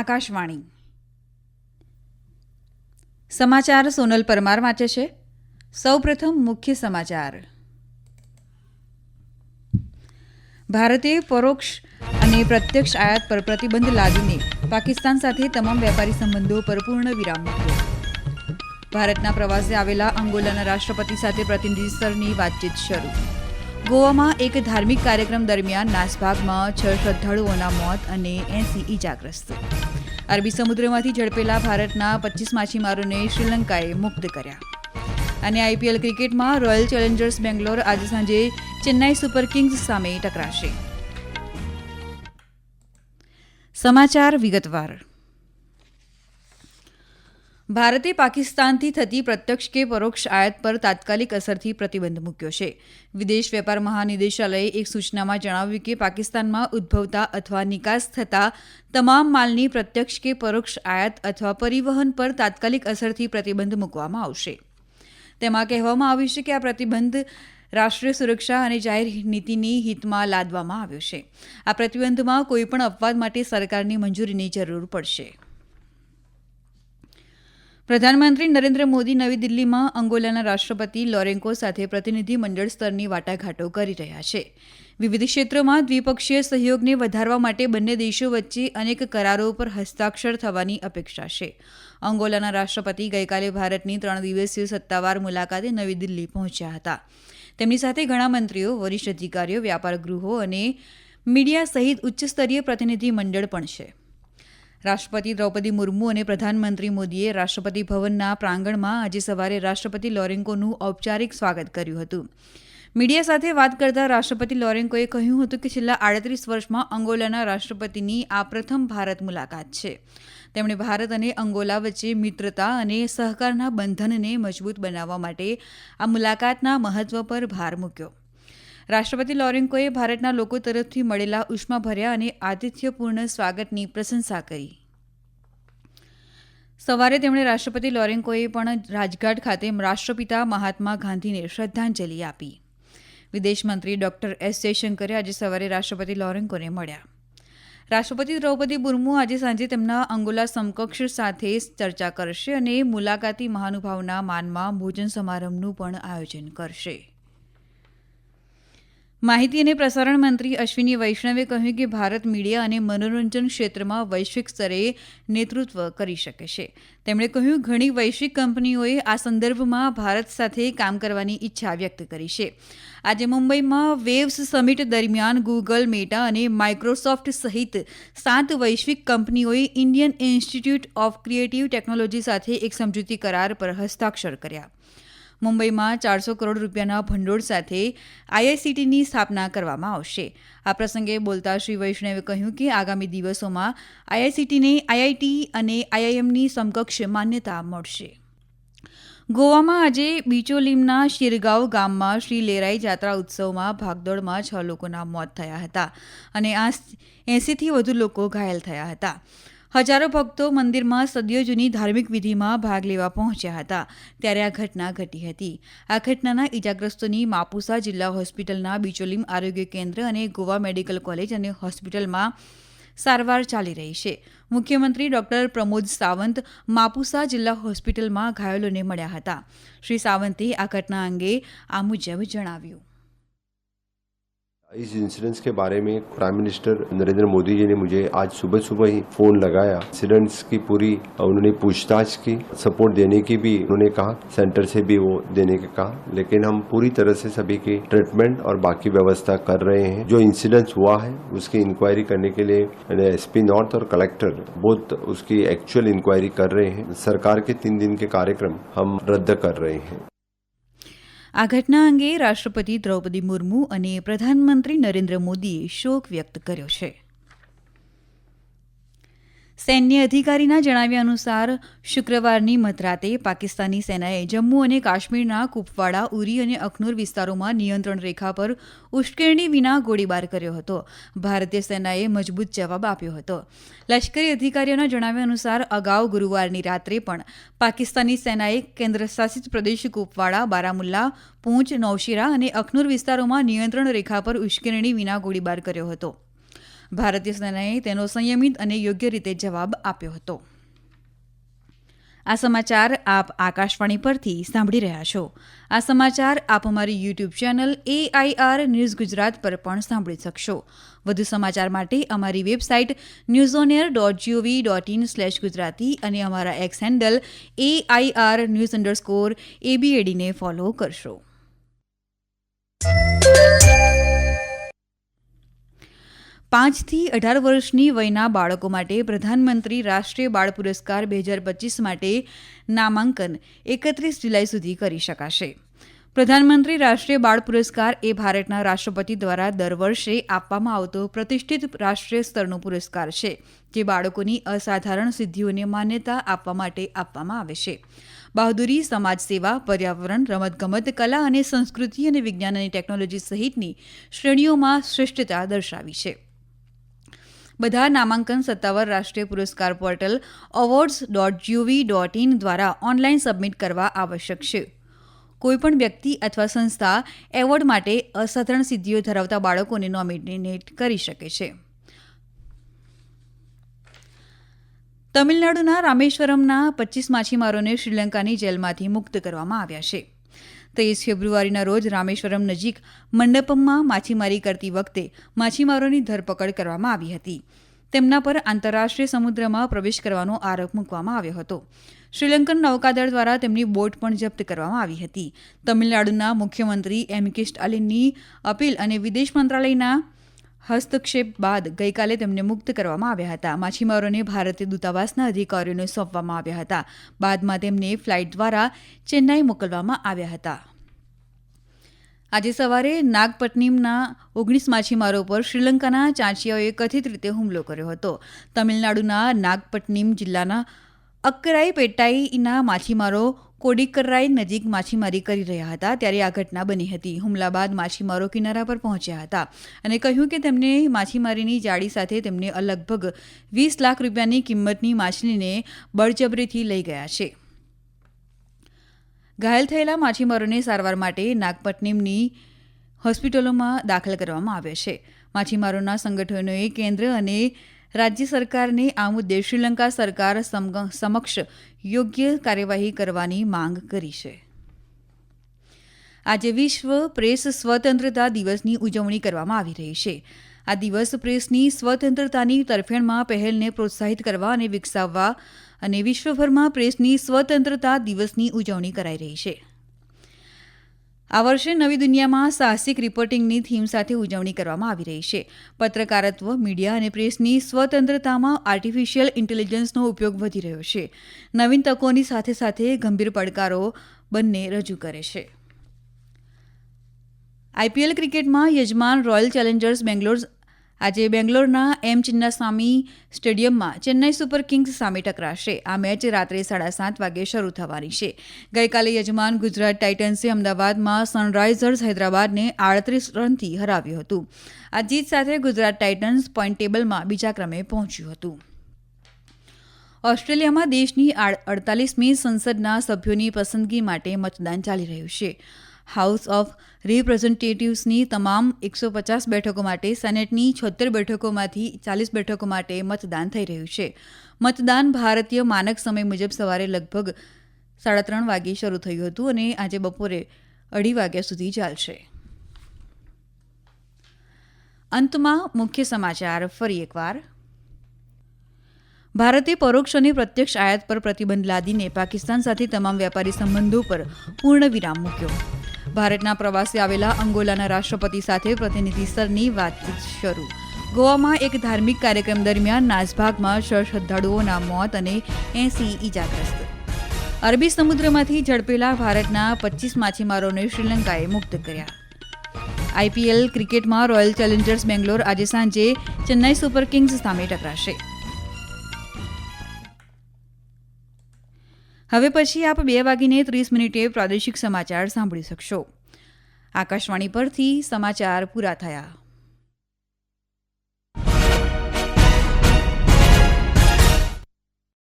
આકાશવાણી. સમાચાર સોનલ પરમાર વાંચે છે. સૌપ્રથમ મુખ્ય સમાચાર. ભારતે પરોક્ષ અને પ્રત્યક્ષ આયાત પર પ્રતિબંધ લાદીને પાકિસ્તાન સાથે તમામ વેપારી સંબંધો પર પૂર્ણ વિરામ મૂક્યો. ભારતના પ્રવાસે આવેલા અંગોલાના રાષ્ટ્રપતિ સાથે પ્રતિનિધિ સ્તરની વાતચીત શરૂ. ગોવામાં એક ધાર્મિક કાર્યક્રમ દરમિયાન નાસભાગમાં છ શ્રદ્ધાળુઓના મોત અને એસી ઇજાગ્રસ્ત અરબી સમુદ્રમાંથી ઝડપેલા ભારતના પચીસ માછીમારોને શ્રીલંકાએ મુક્ત કર્યા. અને આઈપીએલ ક્રિકેટમાં રોયલ ચેલેન્જર્સ બેંગ્લોર આજે સાંજે ચેન્નાઈ સુપર કિંગ્સ સામે ટકરાશે. સમાચાર વિગતવાર. ભારતે પાકિસ્તાનથી થતી પ્રત્યક્ષ કે પરોક્ષ આયાત પર તાત્કાલિક અસરથી પ્રતિબંધ મૂક્યો છે. વિદેશ વેપાર મહાનિદેશાલયે એક સૂચનામાં જણાવ્યું કે પાકિસ્તાનમાં ઉદ્ભવતા અથવા નિકાસ થતા તમામ માલની પ્રત્યક્ષ કે પરોક્ષ આયાત અથવા પરિવહન પર તાત્કાલિક અસરથી પ્રતિબંધ મૂકવામાં આવશે. તેમાં કહેવામાં આવ્યું છે કે આ પ્રતિબંધ રાષ્ટ્રીય સુરક્ષા અને જાહેર નીતિની હિતમાં લાદવામાં આવ્યો છે. આ પ્રતિબંધમાં કોઈપણ અપવાદ માટે સરકારની મંજૂરીની જરૂર પડશે. પ્રધાનમંત્રી નરેન્દ્ર મોદી નવી દિલ્હીમાં અંગોલાના રાષ્ટ્રપતિ લોરેન્કો સાથે પ્રતિનિધિ મંડળ સ્તરની વાટાઘાટો કરી રહ્યા છે. વિવિધ ક્ષેત્રોમાં દ્વિપક્ષીય સહયોગને વધારવા માટે બંને દેશો વચ્ચે અનેક કરારો પર હસ્તાક્ષર થવાની અપેક્ષા છે. અંગોલાના રાષ્ટ્રપતિ ગઈકાલે ભારતની ત્રણ દિવસીય સત્તાવાર મુલાકાતે નવી દિલ્હી પહોંચ્યા હતા. તેમની સાથે ઘણા મંત્રીઓ, વરિષ્ઠ અધિકારીઓ વ્યાપાર ગૃહો અને મીડિયા સહિત ઉચ્ચસ્તરીય પ્રતિનિધિ મંડળ પણ છે. રાષ્ટ્રપતિ દ્રૌપદી મુર્મુ અને પ્રધાનમંત્રી મોદીએ રાષ્ટ્રપતિ ભવનના પ્રાંગણમાં આજે સવારે રાષ્ટ્રપતિ લોરેન્કોનું ઔપચારિક સ્વાગત કર્યું હતું. મીડિયા સાથે વાત કરતા રાષ્ટ્રપતિ લોરેન્કોએ કહ્યું હતું કે છેલ્લા આડત્રીસ વર્ષમાં અંગોલાના રાષ્ટ્રપતિની આ પ્રથમ ભારત મુલાકાત છે. તેમણે ભારત અને અંગોલા વચ્ચે મિત્રતા અને સહકારના બંધનને મજબૂત બનાવવા માટે આ મુલાકાતના મહત્વ પર ભાર મૂક્યો. રાષ્ટ્રપતિ લોરેન્કોએ ભારતના લોકો તરફથી મળેલા ઉષ્માભર્યા અને આતિથ્યપૂર્ણ સ્વાગતની પ્રશંસા કરી. સવારે તેમણે રાષ્ટ્રપતિ લોરેન્કોએ પણ રાજઘાટ ખાતે રાષ્ટ્રપિતા મહાત્મા ગાંધીને શ્રદ્ધાંજલિ આપી. વિદેશમંત્રી ડોક્ટર એસ જયશંકરે આજે સવારે રાષ્ટ્રપતિ લોરેન્કોને મળ્યા. રાષ્ટ્રપતિ દ્રૌપદી મુર્મુ આજે સાંજે તેમના અંગોલા સમકક્ષ સાથે ચર્ચા કરશે અને મુલાકાતી મહાનુભાવના માનમાં ભોજન સમારંભનું પણ આયોજન કરશે. માહિતી અને પ્રસારણ મંત્રી અશ્વિની વૈષ્ણવે કહ્યું કે ભારત મીડિયા અને મનોરંજન ક્ષેત્રમાં વૈશ્વિક સ્તરે નેતૃત્વ કરી શકે છે. તેમણે કહ્યું, ઘણી વૈશ્વિક કંપનીઓએ આ સંદર્ભમાં ભારત સાથે કામ કરવાની ઈચ્છા વ્યક્ત કરી છે. આજે મુંબઈમાં વેવ્સ સમિટ દરમિયાન ગૂગલ, મેટા અને માઇક્રોસોફ્ટ સહિત સાત વૈશ્વિક કંપનીઓએ Indian Institute of Creative Technology સાથે એક સમજૂતી કરાર પર હસ્તાક્ષર કર્યા. મુંબઈમાં ચારસો કરોડ રૂપિયાના ભંડોળ સાથે આઈઆઈસીટીની સ્થાપના કરવામાં આવશે. આ પ્રસંગે બોલતા શ્રી વૈષ્ણવે કહ્યું કે આગામી દિવસોમાં આઈઆઈસીટીને આઈઆઈટી અને આઈઆઈએમની સમકક્ષ માન્યતા મળશે. ગોવામાં આજે બિચોલીમના શિરગાંવ ગામમાં શ્રી લેરાઈ જાત્રા ઉત્સવમાં ભાગદોડમાં છ લોકોના મોત થયા હતા અને આ એંસીથી વધુ લોકો ઘાયલ થયા હતા. હજારો ભક્તો મંદિરમાં સદીઓ જૂની ધાર્મિક વિધિમાં ભાગ લેવા પહોંચ્યા હતા. ત્યારે આ ઘટના ઘટી હતી. આ ઘટનાના ઇજાગ્રસ્તોની માપુસા જિલ્લા હોસ્પિટલના બિચોલીમ આરોગ્ય કેન્દ્ર અને ગોવા મેડિકલ કોલેજ અને હોસ્પિટલમાં સારવાર ચાલી રહી છે. મુખ્યમંત્રી ડોક્ટર પ્રમોદ સાવંત માપુસા જિલ્લા હોસ્પિટલમાં ઘાયલોને મળ્યા હતા. શ્રી સાવંતે આ ઘટના અંગે આ મુજબ જણાવ્યું. इस इंसिडेंस के बारे में प्राइम मिनिस्टर नरेंद्र मोदी जी ने मुझे आज सुबह सुबह ही फ़ोन लगाया। इंसिडेंट्स की पूरी उन्होंने पूछताछ की सपोर्ट देने की भी उन्होंने कहा सेंटर से भी वो देने का कहा। लेकिन हम पूरी तरह से सभी की ट्रीटमेंट और बाकी व्यवस्था कर रहे हैं। जो इंसिडेंस हुआ है, उसकी इंक्वायरी करने के लिए एसपी नॉर्थ और कलेक्टर बहुत उसकी एक्चुअल इंक्वायरी कर रहे हैं। सरकार के तीन दिन के कार्यक्रम हम रद्द कर रहे हैं। આ ઘટના અંગે રાષ્ટ્રપતિ દ્રૌપદી મુર્મુ અને પ્રધાનમંત્રી નરેન્દ્ર મોદીએ શોક વ્યક્ત કર્યો છે. સૈન્ય અધિકારીના જણાવ્યા અનુસાર, શુક્રવારની મધરાતે પાકિસ્તાની સેનાએ જમ્મુ અને કાશ્મીરના કુપવાડા, ઉરી અને અખનૂર વિસ્તારોમાં નિયંત્રણ રેખા પર ઉશ્કેરણી વિના ગોળીબાર કર્યો હતો. ભારતીય સેનાએ મજબૂત જવાબ આપ્યો હતો. લશ્કરી અધિકારીઓના જણાવ્યા અનુસાર, અગાઉ ગુરુવારની રાત્રે પણ પાકિસ્તાની સેનાએ કેન્દ્રશાસિત પ્રદેશ કુપવાડા, બારામુલ્લા, પૂંચ, નૌશેરા અને અખનૂર વિસ્તારોમાં નિયંત્રણ રેખા પર ઉશ્કેરણી વિના ગોળીબાર કર્યો હતો. ભારતીય સેનાએ તેનો સંયમિત અને યોગ્ય રીતે જવાબ આપ્યો હતો. આ સમાચાર આપ આકાશવાણી પરથી સાંભળી રહ્યા છો. આ સમાચાર આપ અમારી YouTube channel AIR news Gujarat પર પણ સાંભળી શકશો. વધુ સમાચાર માટે અમારી website news on air dot GOV dot in slash Gujarati અને અમારા X handle AIR news underscore એબીએડીને follow કરશો. પાંચથી અઢાર વર્ષની વયના બાળકો માટે પ્રધાનમંત્રી રાષ્ટ્રીય બાળ પુરસ્કાર બે હજાર પચીસ માટે નામાંકન એકત્રીસ જુલાઈ સુધી કરી શકાશે. પ્રધાનમંત્રી રાષ્ટ્રીય બાળ પુરસ્કાર એ ભારતના રાષ્ટ્રપતિ દ્વારા દર વર્ષે આપવામાં આવતો પ્રતિષ્ઠિત રાષ્ટ્રીય સ્તરનો પુરસ્કાર છે, જે બાળકોની અસાધારણ સિદ્ધિઓને માન્યતા આપવા માટે આપવામાં આવે છે. બહાદુરી, સમાજ સેવા, પર્યાવરણ, રમતગમત, કલા અને સંસ્કૃતિ અને વિજ્ઞાન અને ટેકનોલોજી સહિતની શ્રેણીઓમાં શ્રેષ્ઠતા દર્શાવી છે. બધા નામાંકન સત્તાવાર રાષ્ટ્રીય પુરસ્કાર portal awards dot GOV dot in દ્વારા ઓનલાઈન સબમિટ કરવા આવશ્યક છે. કોઈપણ વ્યક્તિ અથવા સંસ્થા એવોર્ડ માટે અસાધારણ સિદ્ધિઓ ધરાવતા બાળકોને નોમિનેટ કરી શકે છે. તમિલનાડુના રામેશ્વરમના પચીસ માછીમારોને શ્રીલંકાની જેલમાંથી મુક્ત કરવામાં આવ્યા છે. ત્રેવીસ ફેબ્રુઆરીના રોજ રામેશ્વરમ નજીક મંડપમમાં માછીમારી કરતી વખતે માછીમારોની ધરપકડ કરવામાં આવી હતી. તેમના પર આંતરરાષ્ટ્રીય સમુદ્રમાં પ્રવેશ કરવાનો આરોપ મૂકવામાં આવ્યો હતો. શ્રીલંકન નૌકાદળ દ્વારા તેમની બોટ પણ જપ્ત કરવામાં આવી હતી. તમિલનાડુના મુખ્યમંત્રી એમ કે સ્ટાલિનની અપીલ અને વિદેશ મંત્રાલયના હસ્તક્ષેપ બાદ ગઈકાલે તેમને મુક્ત કરવામાં આવ્યા હતા. માછીમારોને ભારતીય દૂતાવાસના અધિકારીઓને સોંપવામાં આવ્યા હતા. બાદમાં તેમને ફ્લાઇટ દ્વારા ચેન્નાઈ મોકલવામાં આવ્યા હતા. આજે સવારે નાગપટ્ટિનમના ઓગણીસ માછીમારો પર શ્રીલંકાના ચાંચિયાઓએ કથિત રીતે હુમલો કર્યો હતો. તમિલનાડુના નાગપટ્ટિનમ જિલ્લાના અક્કરાઈ પેટાઈના માછીમારો કોડિકરાઈ નજીક માછીમારી કરી રહ્યા હતા ત્યારે આ ઘટના બની હતી. હુમલા બાદ માછીમારો કિનારા પર પહોંચ્યા હતા અને કહ્યું કે તેમને માછીમારીની જાળી સાથે તેમને લગભગ વીસ લાખ રૂપિયાની કિંમતની માછલીને બળજબરીથી લઈ ગયા છે. ઘાયલ થયેલા માછીમારોને સારવાર માટે નાગપટ્ટિનમની હોસ્પિટલોમાં દાખલ કરવામાં આવ્યા છે. માછીમારોના સંગઠનોએ કેન્દ્ર અને રાજ્ય સરકારને આ મુદ્દે શ્રીલંકા સરકાર સમક્ષ યોગ્ય કાર્યવાહી કરવાની માંગ કરી છે. આજે વિશ્વ પ્રેસ સ્વતંત્રતા દિવસની ઉજવણી કરવામાં આવી રહી છે. આ દિવસ પ્રેસની સ્વતંત્રતાની તરફેણમાં પહેલને પ્રોત્સાહિત કરવા અને વિકસાવવા અને વિશ્વભરમાં પ્રેસની સ્વતંત્રતા દિવસની ઉજવણી કરાઈ રહી છે. આ વર્ષે નવી દુનિયામાં સાહસિક રિપોર્ટિંગની થીમ સાથે ઉજવણી કરવામાં આવી રહી છે. પત્રકારત્વ મીડિયા અને પ્રેસની સ્વતંત્રતામાં આર્ટિફિશિયલ ઇન્ટેલિજન્સનો ઉપયોગ વધી રહ્યો છે. નવીન તકોની સાથે સાથે ગંભીર પડકારો બંને રજૂ કરે છે. આઈપીએલ ક્રિકેટમાં યજમાન રોયલ ચેલેન્જર્સ બેંગ્લોર આજે બેંગ્લોરના એમ ચિન્નાસ્વામી સ્ટેડિયમમાં ચેન્નાઈ સુપર કિંગ્સ સામે ટકરાશે. આ મેચ રાત્રે સાડા સાત વાગે શરૂ થવાની છે. ગઈકાલે યજમાન ગુજરાત ટાઇટન્સે અમદાવાદમાં સનરાઇઝર્સ હૈદરાબાદને આડત્રીસ રનથી હરાવ્યું હતું. આ જીત સાથે ગુજરાત ટાઇટન્સ પોઈન્ટ ટેબલમાં બીજા ક્રમે પહોંચ્યું હતું. ઓસ્ટ્રેલિયામાં દેશની અડતાલીસમી સંસદના સભ્યોની પસંદગી માટે મતદાન ચાલી રહ્યું છે. હાઉસ ઓફ રિપ્રેઝેન્ટેટિવ્સની તમામ એકસો પચાસ બેઠકો માટે સેનેટની છોતેર બેઠકોમાંથી ચાલીસ બેઠકો માટે મતદાન થઈ રહ્યું છે. મતદાન ભારતીય માનક સમય મુજબ સવારે લગભગ સાડા ત્રણ વાગે શરૂ થયું હતું અને આજે બપોરે અઢી વાગ્યા સુધી ચાલશે. અંતમાં મુખ્ય સમાચાર ફરી એકવાર. ભારતે પરોક્ષ અને પ્રત્યક્ષ આયાત પર પ્રતિબંધ લાદીને પાકિસ્તાન સાથે તમામ વેપારી સંબંધો પર પૂર્ણ વિરામ મૂક્યો. ભારતના પ્રવાસે આવેલા અંગોલાના રાષ્ટ્રપતિ સાથે પ્રતિનિધિ સ્તરની વાતચીત શરૂ. ગોવામાં એક ધાર્મિક કાર્યક્રમ દરમિયાન નાસભાગમાં છ શ્રદ્ધાળુઓના મોત અને એસી ઇજાગ્રસ્ત અરબી સમુદ્રમાંથી ઝડપેલા ભારતના પચીસ માછીમારોને શ્રીલંકાએ મુક્ત કર્યા. આઈપીએલ ક્રિકેટમાં રોયલ ચેલેન્જર્સ બેંગ્લોર આજે સાંજે ચેન્નાઈ સુપર કિંગ્સ સામે ટકરાશે. હવે પછી આપ બે વાગીને ત્રીસ મિનિટે પ્રાદેશિક સમાચાર સાંભળી શકશો. આકાશવાણી પરથી સમાચાર પૂરા થયા.